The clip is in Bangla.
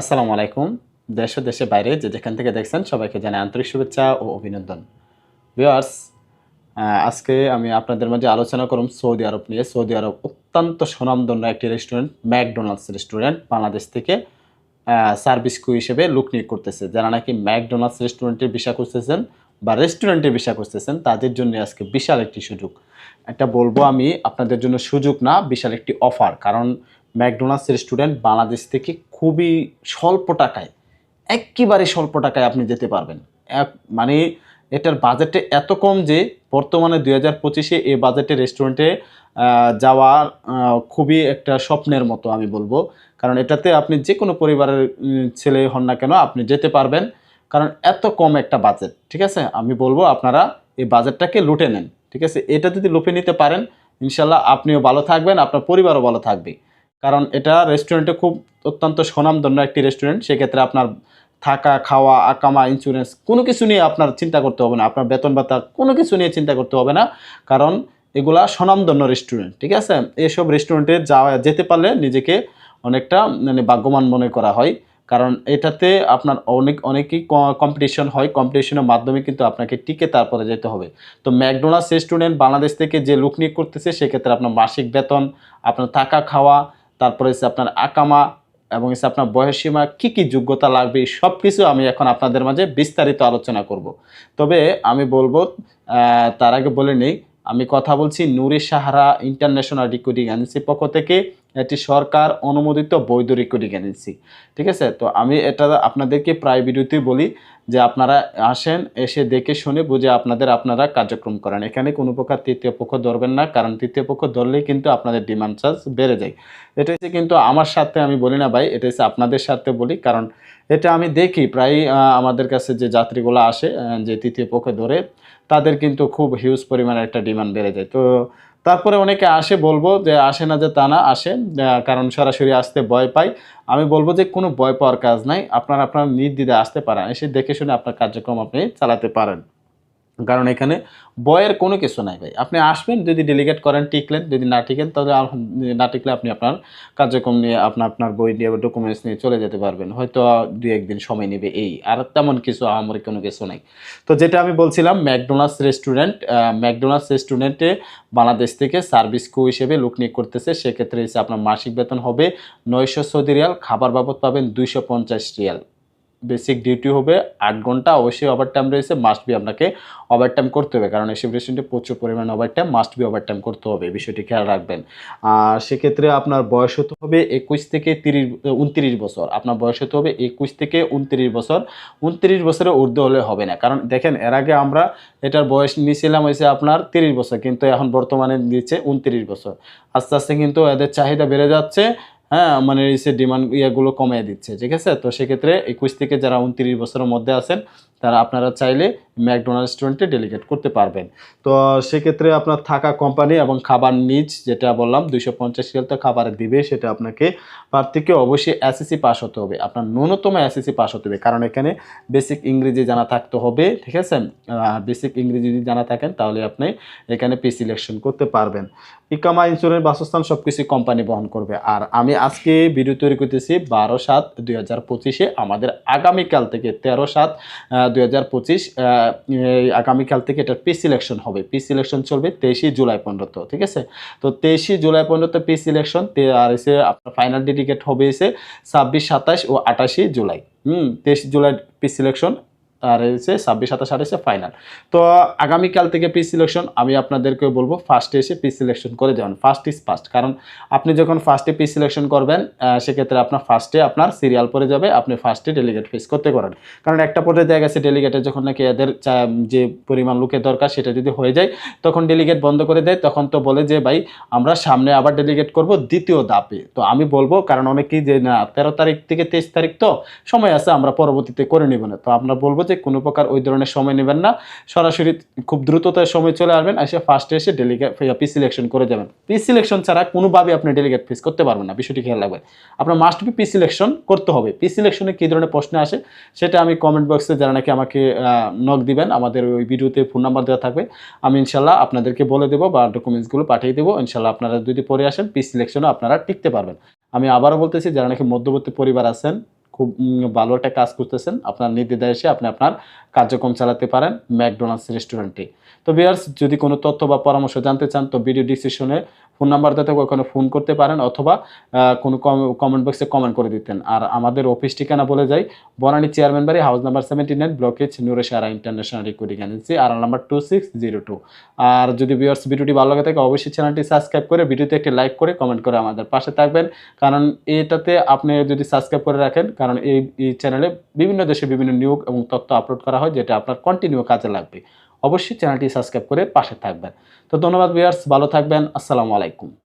আসসালামু আলাইকুম। দেশ ও দেশের বাইরে যে যেখান থেকে দেখছেন সবাইকে জানাই আন্তরিক শুভেচ্ছা ও অভিনন্দন। ভিউয়ার্স আজকে আমি আপনাদের মাঝে আলোচনা করব সৌদি আরব নিয়ে। সৌদি আরব অত্যন্ত সুনামধন্য একটি রেস্টুরেন্ট ম্যাকডোনাল্ডস রেস্টুরেন্ট বাংলাদেশ থেকে সার্ভিস কু হিসেবে লুক নিয়োগ করতেছে। যারা নাকি ম্যাকডোনাল্ডস রেস্টুরেন্টের বিষয় করতেছেন বা রেস্টুরেন্টের বিষয় করতেছেন তাদের জন্য আজকে বিশাল একটি সুযোগ। এটা বলব আমি, আপনাদের জন্য সুযোগ না, বিশাল একটি অফার কারণ ম্যাকডোনাল্ডস রেস্টুরেন্ট বাংলাদেশ থেকে খুবই স্বল্প টাকায়, একেবারে স্বল্প টাকায় আপনি যেতে পারবেন। এক মানে এটার বাজেটে এত কম যে বর্তমানে দুই হাজার পঁচিশে এই বাজেটে রেস্টুরেন্টে যাওয়া খুবই একটা স্বপ্নের মতো আমি বলব। কারণ এটাতে আপনি যে কোনো পরিবারের ছেলে হন না কেন আপনি যেতে পারবেন। কারণ এত কম একটা বাজেট, ঠিক আছে? আমি বলব আপনারা এই বাজেটটাকে লুটে নেন, ঠিক আছে? এটা যদি লুপে নিতে পারেন, ইনশাল্লাহ আপনিও ভালো থাকবেন, আপনার পরিবারও ভালো থাকবে। কারণ এটা রেস্টুরেন্টে খুব অত্যন্ত সুনামধন্য একটি রেস্টুরেন্ট সেক্ষেত্রে আপনার থাকা, খাওয়া, আকামা ইন্স্যুরেন্স কোনো কিছু নিয়ে আপনার চিন্তা করতে হবে না। আপনার বেতন ভাতা কোনো কিছু নিয়ে চিন্তা করতে হবে না, কারণ এগুলা স্বনামধন্য রেস্টুরেন্ট ঠিক আছে? এসব রেস্টুরেন্টে যাওয়া, যেতে পারলে নিজেকে অনেকটা মানে ভাগ্যবান মনে করা হয়। কারণ এটাতে আপনার অনেক, অনেকই কম্পিটিশন হয়। কম্পিটিশনের মাধ্যমে কিন্তু আপনাকে টিকে তারপরে যেতে হবে। তো ম্যাকডোনাল্ডস রেস্টুরেন্ট বাংলাদেশ থেকে যে লুক নিয়োগ করতেছে, সেক্ষেত্রে আপনার মাসিক বেতন, আপনার থাকা, খাওয়া তারপরে হচ্ছে আপনার আকামা এবং হচ্ছে আপনার বয়সীমা কী কী যোগ্যতা লাগবে সব কিছু আমি এখন আপনাদের মাঝে বিস্তারিত আলোচনা করব। তবে আমি বলব তার আগে বলে নেই আমি কথা বলছি নুরি সাহারা ইন্টারন্যাশনাল রিক্রুটিং এজেন্সির পক্ষ থেকে। এটি সরকার অনুমোদিত বৈধ রিক্রুটিং এজেন্সি ঠিক আছে? তো আমি এটা আপনাদেরকে প্রায় ভিডিওতেই বলি যে আপনারা আসেন, এসে দেখে শুনে বুঝে আপনাদের আপনারা কার্যক্রম করেন। এখানে কোনো প্রকার তৃতীয় পক্ষ ধরবেন না, কারণ তৃতীয় পক্ষ ধরলেই কিন্তু আপনাদের ডিমান্ড চার্জ বেড়ে যায়। এটা হচ্ছে কিন্তু আমার সাথে আমি বলি না ভাই, এটা হচ্ছে আপনাদের সাথে বলি, কারণ এটা আমি দেখি। প্রায় আমাদের কাছে যে যাত্রীগুলো আসে যে তৃতীয় পক্ষে ধরে তাদের কিন্তু খুব হিউজ পরিমাণে একটা ডিমান্ড বেড়ে যায়। তো তারপরে অনেকে আসে বলব যে, আসে না যে তা না, আসে। কারণ সরাসরি আসতে ভয় পাই আমি বলব যে, কোনো ভয় পাওয়ার কাজ নাই। আপনার আপনার নির্দ্বিধে আসতে পারেন। এসে দেখে শুনে আপনার কার্যক্রম আপনি চালাতে পারেন। কারণ এখানে বয়ের কোনো কিছু নাই ভাই। আপনি আসবেন, যদি ডেলিগেট করেন, টিকলেন, যদি না টিকেন, তাহলে না টিকলে আপনি আপনার কার্যক্রম নিয়ে আপনার আপনার বই নিয়ে ডকুমেন্টস নিয়ে চলে যেতে পারবেন। হয়তো দু একদিন সময় নেবে এই। আর তেমন কিছু আমার কোনো কিছু নাই। তো যেটা আমি বলছিলাম, ম্যাকডোনাল্ডস রেস্টুরেন্ট ম্যাকডোনাল্ডস রেস্টুরেন্টে বাংলাদেশ থেকে সার্ভিস কু হিসেবে লুক নিয়োগ করতেছে। সেক্ষেত্রে হচ্ছে আপনার মাসিক বেতন হবে নয়শো সৌদি রিয়াল, খাবার বাবদ পাবেন দুইশো পঞ্চাশ রিয়াল। বেসিক ডিউটি হবে, আট ঘণ্টা, অবশ্যই ওভার টাইম রয়েছে মাস্ট বি আপনাকে ওভার টাইম করতে হবে। কারণ এসব রেস্টুরেন্টে প্রচুর পরিমাণে overtime must be overtime করতে হবে বিষয়টি খেয়াল রাখবেন। আর সেক্ষেত্রে আপনার বয়স হতে হবে একুশ থেকে তিরিশ, উনত্রিশ বছর। আপনার বয়স হতে হবে একুশ থেকে উনত্রিশ বছর। উনত্রিশ বছরের ঊর্ধ্ব হলে হবে না। কারণ দেখেন, এর আগে আমরা এটার বয়স নিয়েছিলাম হয়েছে আপনার তিরিশ বছর, কিন্তু এখন বর্তমানে দিচ্ছে উনত্রিশ বছর। আস্তে আস্তে কিন্তু এদের চাহিদা বেড়ে যাচ্ছে। হ্যাঁ মানে সে ডিমান্ড ইয়েগুলো কমিয়ে দিচ্ছে, ঠিক আছে? তো সেক্ষেত্রে একুশ থেকে যারা উনত্রিশ বছরের মধ্যে আছেন তারা আপনারা চাইলে ম্যাকডোনাল্ড রেস্টুরেন্টে ডেলিগেট করতে পারবেন। তো সেক্ষেত্রে আপনার থাকা কোম্পানি এবং খাবার নিজ, যেটা বললাম, দুইশো পঞ্চাশ রিয়াল তো খাবার দিবে, সেটা আপনাকে প্রার্থীকে অবশ্যই এসএসসি পাস হতে হবে। আপনার ন্যূনতম এসএসসি পাস হতে হবে। কারণ এখানে বেসিক ইংরেজি জানা থাকতে হবে, ঠিক আছে? বেসিক ইংরেজি যদি জানা থাকেন, তাহলে আপনি এখানে পি সিলেকশন করতে পারবেন। ইকামা ইন্স্যুরেন্স বাসস্থান সব কিছু কোম্পানি বহন করবে। আর আমি আজকে ভিডিও তৈরি করতেছি বারো সাত দুই হাজার পঁচিশে। আমাদের আগামীকাল থেকে তেরো সাত দুই হাজার পঁচিশ আগামীকাল থেকে এটার পি সিলেকশন হবে। পি সিলেকশন চলবে তেইশে জুলাই পর্যন্ত, ঠিক আছে? তো তেইশে জুলাই পর্যন্ত পি সিলেকশন আর এসে আপনার ফাইনাল ডেডিকেট হবে এসে ছাব্বিশ, সাতাশ ও আটাশে জুলাই। হুম, তেইশ জুলাই পি সিলেকশন আর এসে ছাব্বিশ সাতাশ আঠাশে ফাইনাল তো আগামীকাল থেকে পি সিলেকশন আমি আপনাদেরকে বলব ফার্স্টে এসে পি সিলেকশন করে দেবেন ফার্স্ট ইজ ফার্স্ট কারণ আপনি যখন ফার্স্টে পি সিলেকশন করবেন সেক্ষেত্রে আপনার ফার্স্টে আপনার সিরিয়াল পড়ে যাবে, আপনি ফার্স্টে ডেলিগেট ফেস করতে পারেন। কারণ একটা পর্যায়ে দেখা গেছে ডেলিগেটের যখন নাকি এদের যে পরিমাণ লোকের দরকার সেটা যদি হয়ে যায়, তখন ডেলিগেট বন্ধ করে দেয়। তখন তো বলে যে, ভাই, আমরা সামনে আবার ডেলিগেট করব দ্বিতীয় ধাপে। তো আমি বলব, কারণ অনেকেই যে, না, তেরো তারিখ থেকে তেইশ তারিখ তো সময় আছে, আমরা পরবর্তীতে করে নিব না। তো আমরা বলব যে কোনো প্রকার ওই ধরনের সময় নেবেন না। সরাসরি খুব দ্রুততার সময় চলে আসবেন, এসে ফার্স্টে এসে ডেলিগেট পি সিলেকশন করে যাবেন। পি সিলেকশন ছাড়া কোনোভাবে আপনি ডেলিগেট ফেস করতে পারবেন না, বিষয়টি খেয়াল রাখবেন। আপনার মাস্ট বি পি সিলেকশন করতে হবে। পি সিলেকশনে কী ধরনের প্রশ্ন আসে সেটা আমি কমেন্ট বক্সে যারা নাকি আমাকে নক দিবেন, আমাদের ওই ভিডিওতে ফোন নাম্বার দেওয়া থাকবে। আমি ইনশাল্লাহ আপনাদেরকে বলে দেবো বা ডকুমেন্টসগুলো পাঠিয়ে দেবো। ইনশাল্লাহ আপনারা যদি পরে আসেন পি সিলেকশনে আপনারা টিকতে পারবেন। আমি আবারও বলতেছি, যারা নাকি মধ্যবর্তী পরিবার আছেন খুব ভালো একটা কাজ করতেছেন। আপনার নির্দ্বিধায় এসে আপনি আপনার কার্যক্রম চালাতে পারেন ম্যাকডোনাল্ডস রেস্টুরেন্টে তো বিয়ার্স যদি কোনো তথ্য বা পরামর্শ জানতে চান, তো ভিডিও ডিসক্রিপশনে ফোন নাম্বার দিতে ওখানে ফোন করতে পারেন অথবা কোনো কমেন্ট বক্সে কমেন্ট করে দিতেন। আর আমাদের অফিস ঠিকানা বলে যাই, বনানী চেয়ারম্যান বাড়ি, হাউস নাম্বার সেভেন্টি নাইন, ব্লকেজ নুরেশারা ইন্টারন্যাশনাল রিক্রুটিং এজেন্সি, আর number two six zero two আর যদি ভিউয়ার্স, ভিডিওটি ভালো লাগে থাকে, অবশ্যই চ্যানেলটি সাবস্ক্রাইব করে, ভিডিওতে একটি লাইক করে কমেন্ট করে আমাদের পাশে থাকবেন। কারণ এটাতে আপনি যদি সাবস্ক্রাইব করে রাখেন কারণ এই এই চ্যানেলে বিভিন্ন দেশে বিভিন্ন নিয়োগ এবং তথ্য আপলোড করা হয় যেটা আপনার কন্টিনিউ কাজে লাগবে। অবশ্যই চ্যানেলটি সাবস্ক্রাইব করে পাশে থাকবেন। তো ধন্যবাদ ভিউয়ার্স ভালো থাকবেন। আসসালামু আলাইকুম।